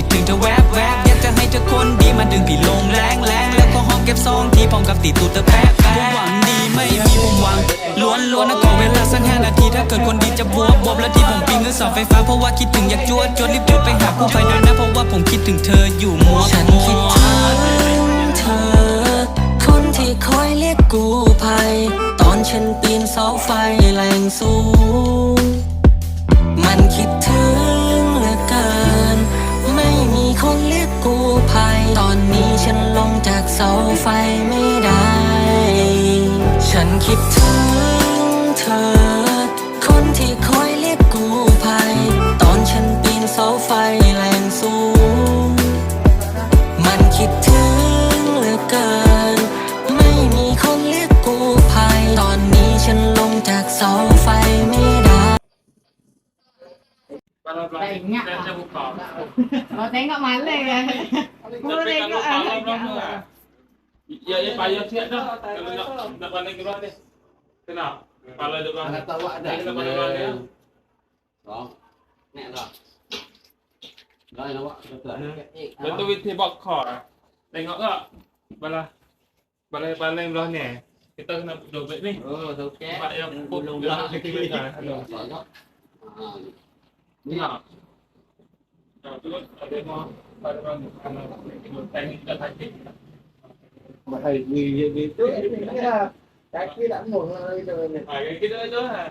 คิดถึงเธอแวบแวบอยากจะให้เธอคนดีมาดึงพี่ลงแรงแรงแล้วก็หอมเก็บซองที่พร้อมกับตีตูดเธอแป๊บแป๊บหวังดีไม่มีผมหวัง ล้วนล้วนนะขอเวลาสักแค่นาที ถ้าเกิดคนดีจะบวบบวบแล้วที่ผมปีงเงินเสาไฟฟ้าเพราะว่าคิดถึงอยากจวดจวดรีบจวดไปหาผู้ภัยด้วยนะเพราะว่าผมคิดถึงเธออยู่มัวฉันคิดถึงเธอ คนที่คอยเรียกกูภัย ตอนฉันปีนเสาไฟแรงสูง เสาไฟไม่ได้ ฉันคิดถึงเธอ คนที่คอยเรียกกูภัย ตอนฉันปีนเสาไฟแรงสูง มันคิดถึงเหลือเกิน ไม่มีคนเรียกกูภัย ตอนนี้ฉันลงจากเสาไฟไม่ได้ Tengok. Mau tengok malam kan. Mau tengok ah. Ya, ya, payah siap dah. Kalau nak, nak pandai ke luar dia. Kepala dia orang. Kata awak ada. Kena pandai ke dia. Tak. Nek tak. Gak nak buat kata. Betul betul buat kor. Tengok tak? Bala. Balai balai belah ni. Eh? Kita kena dobek ni. Oh, okey. Pak yang pulung belah kita ni. Ha. Ni ah. Tak tu ada mah pada orang kena tengok tadi. mà thầy vì vì trước em cái là cái kia đã ngồi rồi. Này cái đó đó là